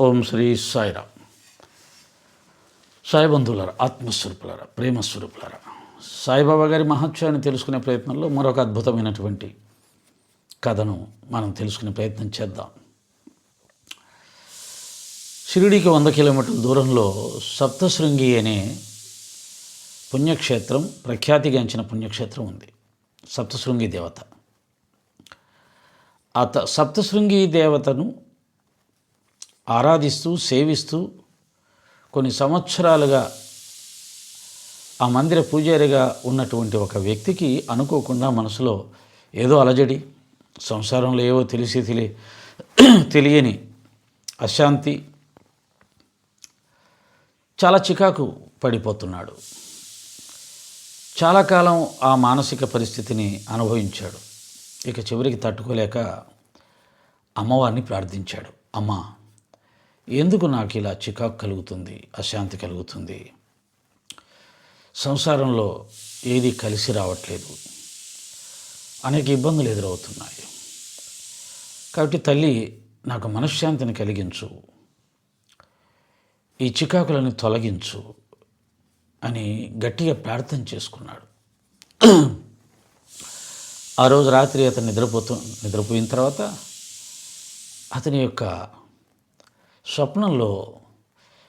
ఓం శ్రీ సాయిరామ్. సాయిబంధువులరా ఆత్మస్వరూపులరా ప్రేమస్వరూపులరా సాయిబాబా గారి మహత్యాన్ని తెలుసుకునే ప్రయత్నంలో మరొక అద్భుతమైనటువంటి కథను మనం తెలుసుకునే ప్రయత్నం చేద్దాం. షిరిడీకి వంద కిలోమీటర్ల దూరంలో సప్తశృంగి అనే పుణ్యక్షేత్రం ప్రఖ్యాతిగాంచిన పుణ్యక్షేత్రం ఉంది. సప్తశృంగి దేవత. ఆ సప్తశృంగి దేవతను ఆరాధిస్తూ సేవిస్తూ కొన్ని సంవత్సరాలుగా ఆ మందిర పూజారిగా ఉన్నటువంటి ఒక వ్యక్తికి అనుకోకుండా మనసులో ఏదో అలజడి సంసారంలో ఏవో తెలిసి తెలియ తెలియని అశాంతి చాలా చికాకు పడిపోతున్నాడు. చాలా కాలం ఆ మానసిక పరిస్థితిని అనుభవించాడు. ఇక చివరికి తట్టుకోలేక అమ్మవారిని ప్రార్థించాడు. అమ్మ ఎందుకు నాకు ఇలా చికాకు కలుగుతుంది అశాంతి కలుగుతుంది? సంసారంలో ఏది కలిసి రావట్లేదు. అనేక ఇబ్బందులు ఎదురవుతున్నాయి. కాబట్టి తల్లి నాకు మనశ్శాంతిని కలిగించు. ఈ చికాకులను తొలగించు అని గట్టిగా ప్రార్థన చేసుకున్నాడు. ఆ రోజు రాత్రి అతను నిద్రపోతూ నిద్రపోయిన తర్వాత అతని యొక్క స్వప్నంలో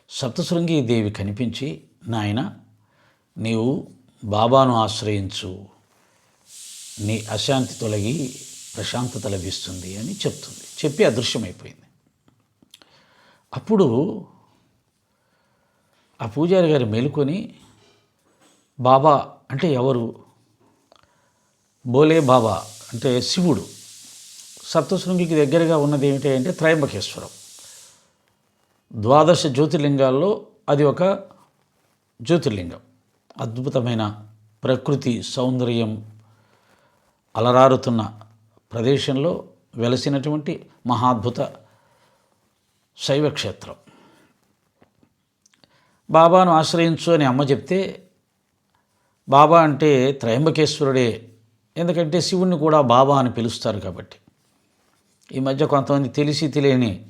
సప్తశృంగి దేవి కనిపించి నాయన నీవు బాబాను ఆశ్రయించు. నీ అశాంతి తొలగి ప్రశాంతత లభిస్తుంది అని చెప్తుంది. చెప్పి అదృశ్యమైపోయింది. అప్పుడు ఆ పూజారి గారు మేలుకొని బాబా అంటే ఎవరు? బోలే బాబా అంటే శివుడు. సప్తశృంగికి దగ్గరగా ఉన్నది ఏమిటి అంటే త్రయంబకేశ్వరం. ద్వాదశ జ్యోతిర్లింగాల్లో అది ఒక జ్యోతిర్లింగం. అద్భుతమైన ప్రకృతి సౌందర్యం అలరారుతున్న ప్రదేశంలో వెలసినటువంటి మహాద్భుత శైవక్షేత్రం. బాబాను ఆశ్రయించు అని అమ్మ చెప్తే బాబా అంటే త్రయంబకేశ్వరుడే. ఎందుకంటే శివుణ్ణి కూడా బాబా అని పిలుస్తారు కాబట్టి. ఈ మధ్య కొంతమంది తెలిసి తెలియని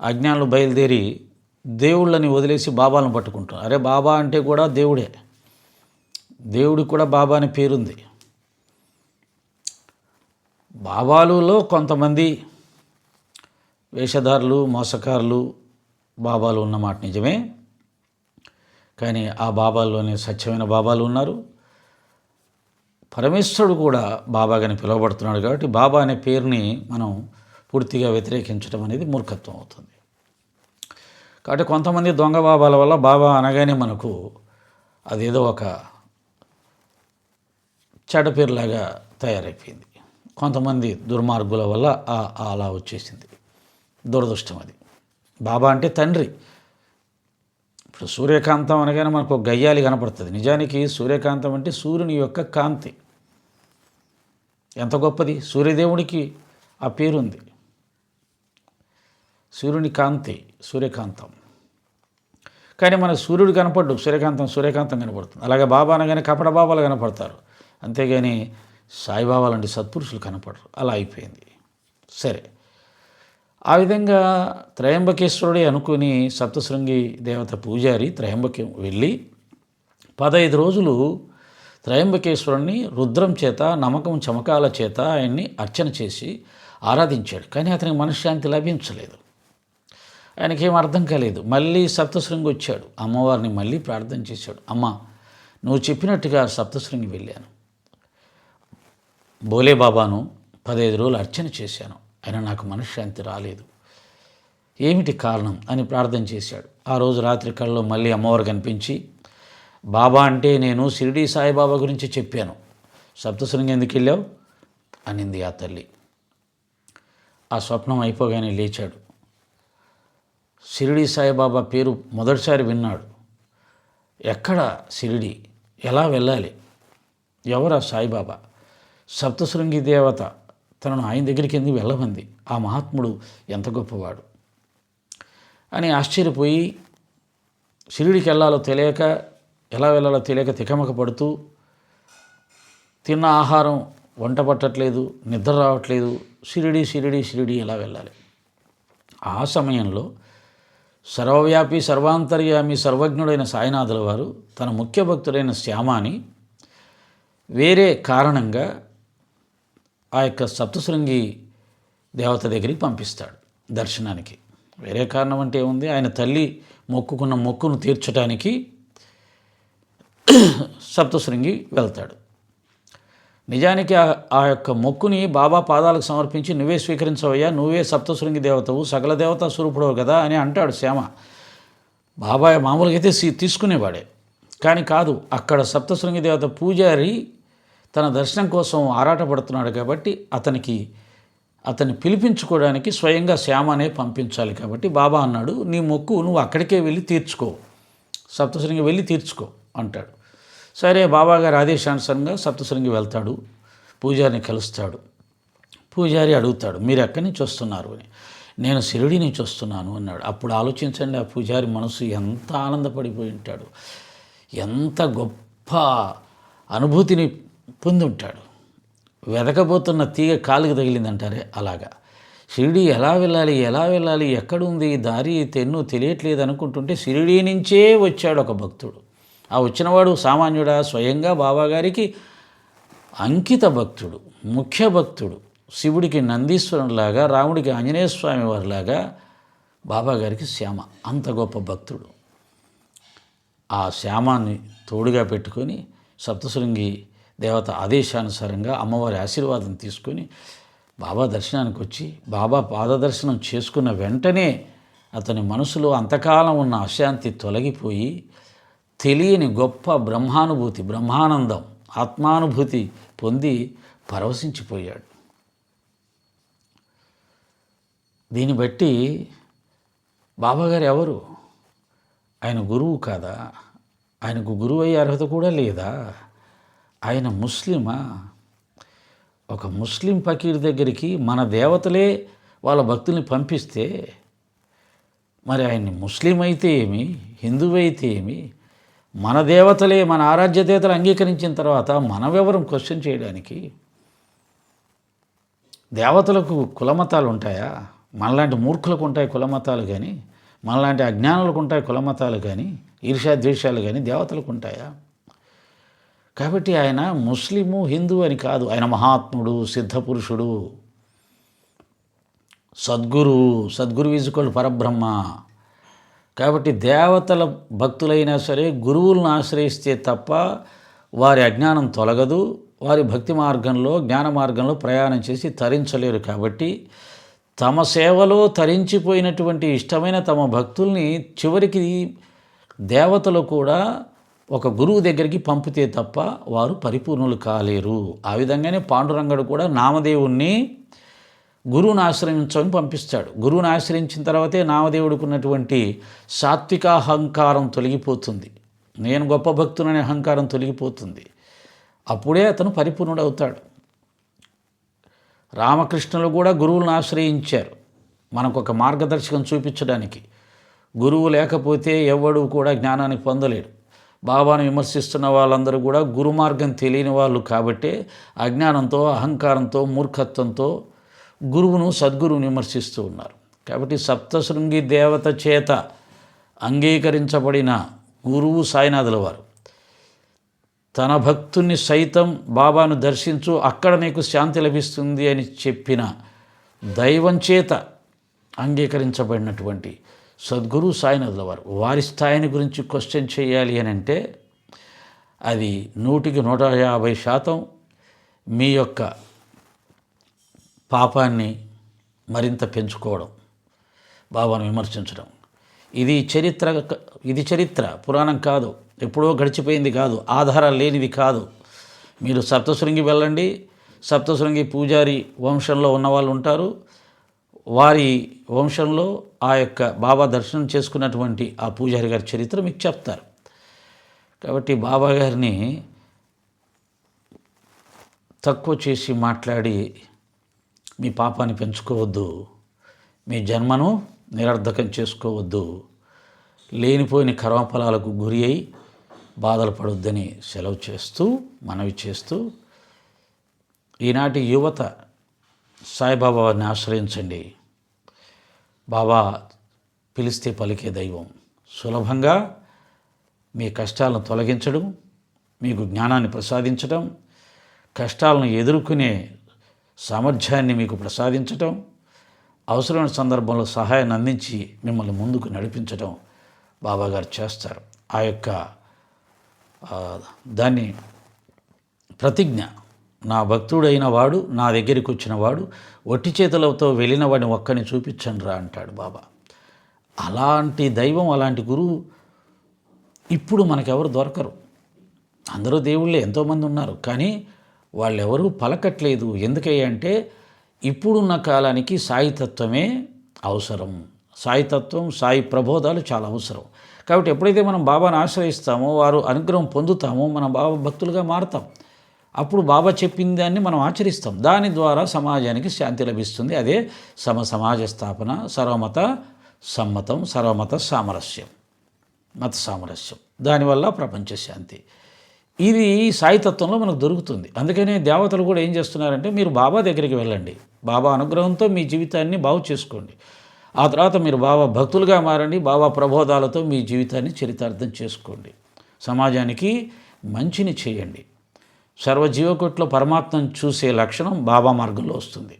అజ్ఞానులు బయలుదేరి దేవుళ్ళని వదిలేసి బాబాలను పట్టుకుంటారు అరే బాబా అంటే కూడా దేవుడే. దేవుడికి కూడా బాబా అనే పేరుంది. బాబాలులో కొంతమంది వేషధారులు మోసకారులు బాబాలు ఉన్నమాట నిజమే. కానీ ఆ బాబాల్లోనే సత్యమైన బాబాలు ఉన్నారు. పరమేశ్వరుడు కూడా బాబాగాని పిలువబడుతున్నాడు కాబట్టి బాబా అనే పేరుని మనం పూర్తిగా వ్యతిరేకించడం అనేది మూర్ఖత్వం అవుతుంది. కాబట్టి కొంతమంది దొంగ బాబాల వల్ల బాబా అనగానే మనకు అదేదో ఒక చెడపేరులాగా తయారైపోయింది. కొంతమంది దుర్మార్గుల వల్ల ఆ- అలా వచ్చేసింది. దురదృష్టం అది. బాబా అంటే తండ్రి. ఇప్పుడు సూర్యకాంతం అనగానే మనకు గయ్యాలి కనపడుతుంది. నిజానికి సూర్యకాంతం అంటే సూర్యుని యొక్క కాంతి. ఎంత గొప్పది? సూర్యదేవుడికి ఆ పేరుంది. సూర్యుని కాంతి సూర్యకాంతం. కానీ మన సూర్యుడు కనపడ్డు సూర్యకాంతం సూర్యకాంతం కనపడుతుంది. అలాగే బాబా అనగానే కపట బాబాలు కనపడతారు. అంతేగాని సాయిబాబా లాంటి సత్పురుషులు కనపడరు. అలా అయిపోయింది. సరే. ఆ విధంగా త్రయంబకేశ్వరుడే అనుకుని సప్తశృంగి దేవత పూజారి త్రయంబకం వెళ్ళి పదహైదు రోజులు త్రయంబకేశ్వరుణ్ణి రుద్రం చేత నమ్మకం చమకాల చేత ఆయన్ని అర్చన చేసి ఆరాధించాడు. కానీ అతనికి మనశ్శాంతి లభించలేదు. ఆయనకేం అర్థం కాలేదు. మళ్ళీ సప్తశృంగి వచ్చాడు. అమ్మవారిని మళ్ళీ ప్రార్థన చేశాడు. అమ్మ నువ్వు చెప్పినట్టుగా సప్తశృంగి వెళ్ళాను. బోలే బాబాను పదహైదు రోజులు అర్చన చేశాను. అయినా నాకు మనశ్శాంతి రాలేదు. ఏమిటి కారణం? అని ప్రార్థన చేశాడు. ఆ రోజు రాత్రి కళ్ళలో మళ్ళీ అమ్మవారు కనిపించి బాబా అంటే నేను షిరిడి సాయిబాబా గురించి చెప్పాను. సప్తశృంగి ఎందుకు వెళ్ళావు? అనింది ఆ తల్లి. ఆ స్వప్నం అయిపోగానే లేచాడు. షిరిడి సాయిబాబా పేరు మొదటిసారి విన్నాడు. ఎక్కడ షిరిడి? ఎలా వెళ్ళాలి? ఎవరా సాయిబాబా? సప్తశృంగి దేవత తనను ఆయన దగ్గరికి ఎందుకు వెళ్ళమంది? ఆ మహాత్ముడు ఎంత గొప్పవాడు? అని ఆశ్చర్యపోయి షిరిడికి వెళ్ళాలో తెలియక ఎలా వెళ్ళాలో తెలియక తికమక పడుతూ తిన్న ఆహారం వంట పట్టట్లేదు నిద్ర రావట్లేదు షిరిడి షిరిడి షిరిడి ఎలా వెళ్ళాలి? ఆ సమయంలో సర్వవ్యాపి సర్వాంతర్యామి సర్వజ్ఞుడైన సాయినాథుల వారు తన ముఖ్య భక్తుడైన శ్యామాని వేరే కారణంగా ఆ యొక్క సప్తశృంగి దేవత దగ్గరికి పంపిస్తాడు దర్శనానికి. వేరే కారణం అంటే ఏముంది? ఆయన తల్లి మొక్కుకున్న మొక్కును తీర్చడానికి సప్తశృంగి వెళ్తాడు. నిజానికి ఆ- ఆ యొక్క మొక్కుని బాబా పాదాలకు సమర్పించి నువ్వే స్వీకరించవయ్యా నువ్వే సప్తశృంగి దేవతవు సకల దేవతా స్వరూపుడవు కదా అని అంటాడు శ్యామ. బాబాయ్ మామూలుగా అయితే సీ- తీసుకునేవాడే. కానీ కాదు అక్కడ సప్తశృంగి దేవత పూజారి తన దర్శనం కోసం ఆరాటపడుతున్నాడు కాబట్టి అతనికి అతన్ని పిలిపించుకోవడానికి స్వయంగా శ్యామనే పంపించాలి కాబట్టి బాబా అన్నాడు నీ మొక్కు నువ్వు అక్కడికే వెళ్ళి తీర్చుకో సప్తశృంగి వెళ్ళి తీర్చుకో అంటాడు. సరే బాబాగారి ఆదేశానుసారంగా సప్తశృంగి వెళ్తాడు. పూజారిని కలుస్తాడు. పూజారి అడుగుతాడు మీరు ఎక్కడి నుంచి వస్తున్నారు? అని. నేను శిరుడి నుంచి వస్తున్నాను అన్నాడు. అప్పుడు ఆలోచించండి ఆ పూజారి మనసు ఎంత ఆనందపడిపోయి ఉంటాడు. ఎంత గొప్ప అనుభూతిని పొంది ఉంటాడు వెదకబోతున్న తీగ కాలుకి తగిలిందంటారే? అలాగా. షిరిడి ఎలా వెళ్ళాలి? ఎలా వెళ్ళాలి? ఎక్కడుంది? దారి తెన్ను తెలియట్లేదు అనుకుంటుంటే షిరిడి నుంచే వచ్చాడు ఒక భక్తుడు. ఆ వచ్చినవాడు సామాన్యుడా? స్వయంగా బాబాగారికి అంకిత భక్తుడు ముఖ్య భక్తుడు శివుడికి నందీశ్వరునిలాగా రాముడికి ఆంజనేయ స్వామి వారిలాగా బాబాగారికి శ్యామ అంత గొప్ప భక్తుడు. ఆ శ్యామాన్ని తోడుగా పెట్టుకొని సప్తశృంగి దేవత ఆదేశానుసారంగా అమ్మవారి ఆశీర్వాదం తీసుకొని బాబా దర్శనానికి వచ్చి బాబా పాదదర్శనం చేసుకున్న వెంటనే అతని మనసులో అంతకాలం ఉన్న అశాంతి తొలగిపోయి తెలియని గొప్ప బ్రహ్మానుభూతి బ్రహ్మానందం ఆత్మానుభూతి పొంది పరవశించిపోయాడు. దీన్ని బట్టి బాబాగారు ఎవరు ఆయన గురువు కాదా? ఆయనకు గురువు అయ్యే అర్హత కూడా లేదా? ఆయన ముస్లిమా? ఒక ముస్లిం ఫకీర్ దగ్గరికి మన దేవతలే వాళ్ళ భక్తుల్ని పంపిస్తే మరి ఆయన్ని ముస్లిం అయితే ఏమి? హిందువు అయితే ఏమి? మన దేవతలే మన ఆరాధ్య దేవతలు అంగీకరించిన తర్వాత మనమెవరం క్వశ్చన్ చేయడానికి? దేవతలకు కులమతాలు ఉంటాయా? మనలాంటి మూర్ఖులకు ఉంటాయి కులమతాలు కానీ మనలాంటి అజ్ఞానులకు ఉంటాయి కులమతాలు కానీ ఈర్షా ద్వేషాలు కానీ దేవతలకు ఉంటాయా? కాబట్టి ఆయన ముస్లిము హిందూ అని కాదు. ఆయన మహాత్ముడు సిద్ధపురుషుడు సద్గురు సద్గురు ఈజుకోళ్ళు పరబ్రహ్మ. కాబట్టి దేవతల భక్తులైనా సరే గురువులను ఆశ్రయిస్తే తప్ప వారి అజ్ఞానం తొలగదు. వారి భక్తి మార్గంలో జ్ఞాన మార్గంలో ప్రయాణం చేసి తరించలేరు కాబట్టి తమ సేవలో తరించిపోయినటువంటి ఇష్టమైన తమ భక్తుల్ని చివరికి దేవతలు కూడా ఒక గురువు దగ్గరికి పంపితే తప్ప వారు పరిపూర్ణులు కాలేరు. ఆ విధంగానే పాండురంగడు కూడా నామదేవుణ్ణి గురువును ఆశ్రయించమని పంపిస్తాడు. గురువుని ఆశ్రయించిన తర్వాతే నామదేవుడికి ఉన్నటువంటి సాత్విక అహంకారం తొలగిపోతుంది. నేను గొప్ప భక్తుననే అహంకారం తొలగిపోతుంది. అప్పుడే అతను పరిపూర్ణుడు అవుతాడు రామకృష్ణులు కూడా గురువులను ఆశ్రయించారు. మనకు ఒక మార్గదర్శకం చూపించడానికి. గురువు లేకపోతే ఎవడు కూడా జ్ఞానాన్ని పొందలేడు. బాబాను విమర్శిస్తున్న వాళ్ళందరూ కూడా గురుమార్గం తెలియని వాళ్ళు కాబట్టే అజ్ఞానంతో అహంకారంతో మూర్ఖత్వంతో గురువును సద్గురువుని విమర్శిస్తూ ఉన్నారు. కాబట్టి సప్తశృంగి దేవత చేత అంగీకరించబడిన గురువు సాయినాథుల వారు. తన భక్తుని సైతం బాబాను దర్శించు అక్కడ నీకు శాంతి లభిస్తుంది అని చెప్పిన దైవం చేత అంగీకరించబడినటువంటి సద్గురు సాయినాథుల వారు. వారి స్థాయిని గురించి క్వశ్చన్ చేయాలి అని అంటే అది నూటికి నూట యాభై శాతం మీ యొక్క పాపాన్ని మరింత పెంచుకోవడం బాబాను విమర్శించడం. ఇది చరిత్ర ఇది చరిత్ర. పురాణం కాదు. ఎప్పుడో గడిచిపోయింది కాదు. ఆధారాలు లేనిది కాదు. మీరు సప్తశృంగి వెళ్ళండి. సప్తశృంగి పూజారి వంశంలో ఉన్న వాళ్ళు ఉంటారు. వారి వంశంలో ఆ యొక్క బాబా దర్శనం చేసుకున్నటువంటి ఆ పూజారి గారి చరిత్ర మీకు చెప్తారు. కాబట్టి బాబా గారిని తక్కువ చేసి మాట్లాడి మీ పాపాన్ని పెంచుకోవద్దు. మీ జన్మను నిరర్ధకం చేసుకోవద్దు. లేనిపోయిన కర్మఫలాలకు గురి అయి బాధలు పడొద్దని సెలవు చేస్తూ మనవి చేస్తూ ఈనాటి యువత సాయిబాబా వారిని ఆశ్రయించండి. బాబా పిలిస్తే పలికే దైవం. సులభంగా మీ కష్టాలను తొలగించడం మీకు జ్ఞానాన్ని ప్రసాదించడం కష్టాలను ఎదుర్కొనే సామర్థ్యాన్ని మీకు ప్రసాదించటం అవసరమైన సందర్భంలో సహాయాన్ని అందించి మిమ్మల్ని ముందుకు నడిపించడం బాబాగారు చేస్తారు. ఆ యొక్క దాన్ని ప్రతిజ్ఞ. నా భక్తుడైన వాడు నా దగ్గరికి వచ్చిన వాడు ఒట్టి చేతులతో వెళ్ళిన వాడిని ఒక్కని చూపించండి రా అంటాడు బాబా. అలాంటి దైవం అలాంటి గురువు ఇప్పుడు మనకెవరు దొరకరు. అందరూ దేవుళ్ళే ఎంతోమంది ఉన్నారు. కానీ వాళ్ళెవరూ పలకట్లేదు. ఎందుకంటే అంటే ఇప్పుడున్న కాలానికి సాయితత్వమే అవసరం. సాయితత్వం సాయి ప్రబోధాలు చాలా అవసరం. కాబట్టి ఎప్పుడైతే మనం బాబాను ఆశ్రయిస్తామో వారు అనుగ్రహం పొందుతామో మనం బాబా భక్తులుగా మారతాం. అప్పుడు బాబా చెప్పిన దాన్ని మనం ఆచరిస్తాం. దాని ద్వారా సమాజానికి శాంతి లభిస్తుంది. అదే సమ సమాజ స్థాపన సర్వమత సమ్మతం సర్వమత సామరస్యం. మత సామరస్యం. దానివల్ల ప్రపంచ శాంతి. ఇది సాయితత్వంలో మనకు దొరుకుతుంది. అందుకనే దేవతలు కూడా ఏం చేస్తున్నారంటే మీరు బాబా దగ్గరికి వెళ్ళండి. బాబా అనుగ్రహంతో మీ జీవితాన్ని బాగు చేసుకోండి. ఆ తర్వాత మీరు బాబా భక్తులుగా మారండి బాబా ప్రబోధాలతో మీ జీవితాన్ని చరితార్థం చేసుకోండి. సమాజానికి మంచిని చేయండి. సర్వజీవకోట్లో పరమాత్మను చూసే లక్షణం బాబా మార్గంలో వస్తుంది.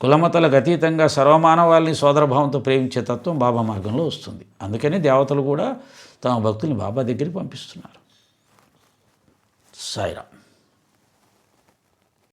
కులమతలకు అతీతంగా సర్వమానవాళ్ళని సోదరభావంతో ప్రేమించే తత్వం బాబా మార్గంలో వస్తుంది. అందుకని దేవతలు కూడా తమ భక్తుల్ని బాబా దగ్గరికి పంపిస్తున్నారు. サイラ。